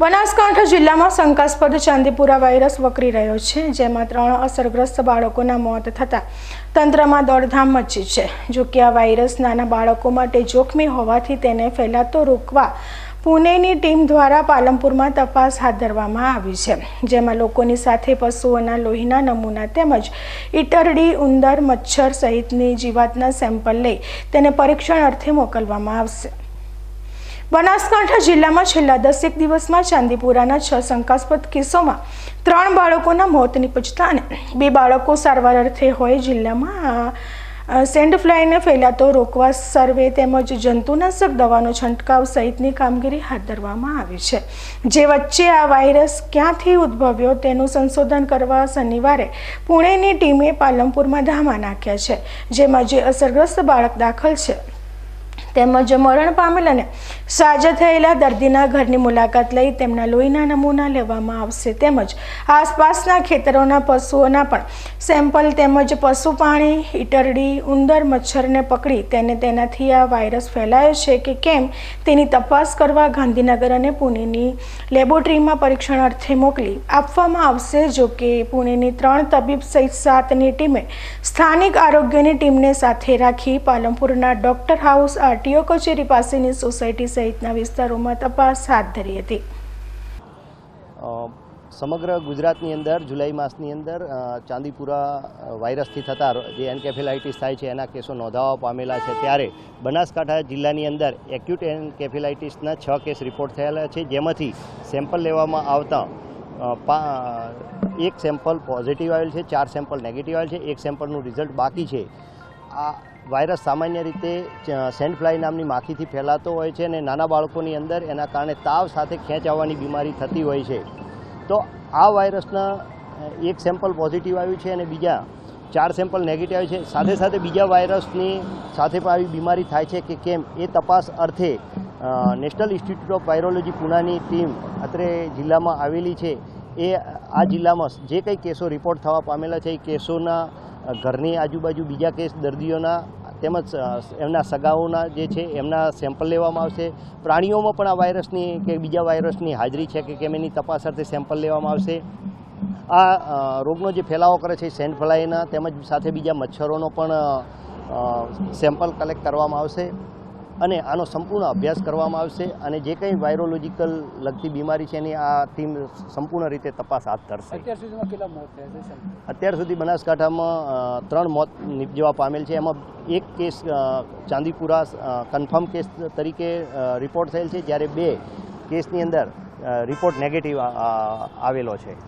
બનાસકાંઠા જિલ્લામાં શંકાસ્પદ ચાંદીપુરા વાયરસ વકરી રહ્યો છે, જેમાં ત્રણ અસરગ્રસ્ત બાળકોના મોત થતાં તંત્રમાં દોડધામ મચી છે. જો કે આ વાયરસ નાના બાળકો માટે જોખમી હોવાથી તેને ફેલાતો રોકવા પુણેની ટીમ દ્વારા પાલનપુરમાં તપાસ હાથ ધરવામાં આવી છે. જેમાં લોકોની સાથે પશુઓના લોહીના નમૂના તેમજ ઈટરડી, ઉંદર, મચ્છર સહિતની જીવાતના સેમ્પલ લઈ તેને પરીક્ષણ અર્થે મોકલવામાં આવશે. બનાસકાંઠા જિલ્લામાં છેલ્લા દસેક દિવસમાં ચાંદીપુરાના છ શંકાસ્પદ કેસોમાં ત્રણ બાળકોના મોત નીપજતા અને બે બાળકો સારવાર અર્થે હોય જિલ્લામાં સેન્ડ ફ્લાયને ફેલાતો રોકવા સર્વે તેમજ જંતુનાશક દવાનો છંટકાવ સહિતની કામગીરી હાથ ધરવામાં આવી છે. જે વચ્ચે આ વાયરસ ક્યાંથી ઉદ્ભવ્યો તેનું સંશોધન કરવા શનિવારે પુણેની ટીમે પાલનપુરમાં ધામા નાખ્યા છે, જેમાં જે અસરગ્રસ્ત બાળક દાખલ છે તેમજ મરણ પામેલ અને સાજા થયેલા દર્દીના ઘરની મુલાકાત લઈ તેમના લોહીના નમૂના લેવામાં આવશે તેમજ આસપાસના ખેતરોના પશુઓના પણ સેમ્પલ તેમજ પશુ પાણી, ઈટરડી, ઉંદર, મચ્છરને પકડી તેને તેનાથી આ વાયરસ ફેલાયો છે કે કેમ તેની તપાસ કરવા ગાંધીનગર અને પુણેની લેબોરેટરીમાં પરીક્ષણ અર્થે મોકલી આપવામાં આવશે. જો કે પુણેની ત્રણ તબીબ સહિત સાતની ટીમે સ્થાનિક આરોગ્યની ટીમને સાથે રાખી પાલનપુરના doctor house R T O કચેરી પાસેની સોસાયટી સહિતના વિસ્તારોમાં તપાસ હાથ ધરી હતી. સમગ્ર ગુજરાતની અંદર જુલાઈ માસની અંદર ચાંદીપુરા વાયરસથી થતા જે એન્કેફેલાઇટિસ થાય છે, એના કેસો નોંધાવા પામેલા છે. ત્યારે બનાસકાંઠા જિલ્લાની અંદર એક્યુટ એન્કેફેલાઇટિસના છ કેસ રિપોર્ટ થયેલા છે. જેમાંથી સેમ્પલ લેવામાં આવતા એક સેમ્પલ પોઝિટિવ આવેલ છે, ચાર સેમ્પલ નેગેટિવ આવેલ છે, એક સેમ્પલનું રિઝલ્ટ બાકી છે. આ વાયરસ સામાન્ય રીતે સેન્ડ ફ્લાય નામની માખીથી ફેલાતો હોય છે અને નાના બાળકોની અંદર એના કારણે તાવ સાથે ખેંચ આવવાની બીમારી થતી હોય છે. તો આ વાયરસના એક સેમ્પલ પોઝિટિવ આવ્યું છે અને બીજા ચાર સેમ્પલ નેગેટિવ આવ્યું છે. સાથે સાથે બીજા વાયરસની સાથે પણ આવી બીમારી થાય છે કે કેમ એ તપાસ અર્થે નેશનલ ઇન્સ્ટિટ્યૂટ ઓફ વાયરોલોજી પુનાની ટીમ અત્રે જિલ્લામાં આવેલી છે. એ આ જિલ્લામાં જે કંઈ કેસો રિપોર્ટ થવા પામેલા છે, એ કેસોના ઘરની આજુબાજુ બીજા કેસ દર્દીઓના તેમજ એમના સગાઓના જે છે, એમના સેમ્પલ લેવામાં આવશે. પ્રાણીઓમાં પણ આ વાયરસની કે બીજા વાયરસની હાજરી છે કે કેમ એની તપાસ અર્થે સેમ્પલ લેવામાં આવશે. આ રોગનો જે ફેલાવો કરે છે સેન્ટ ફ્લાયના તેમજ સાથે બીજા મચ્છરોનો પણ સેમ્પલ કલેક્ટ કરવામાં આવશે. અને આનો સંપૂર્ણ અભ્યાસ કરવામાં આવશે અને જે કંઈ વાયરોલોજીકલ લગતી બીમારી છે એની આ ટીમ સંપૂર્ણ રીતે તપાસ હાથ ધરશે. અત્યાર સુધી બનાસકાંઠામાં ત્રણ મોત નિપજવા પામેલ છે. એમાં એક કેસ ચાંદીપુરા કન્ફર્મ કેસ તરીકે રિપોર્ટ થયેલ છે જ્યારે બે કેસની અંદર રિપોર્ટ નેગેટિવ આવેલો છે.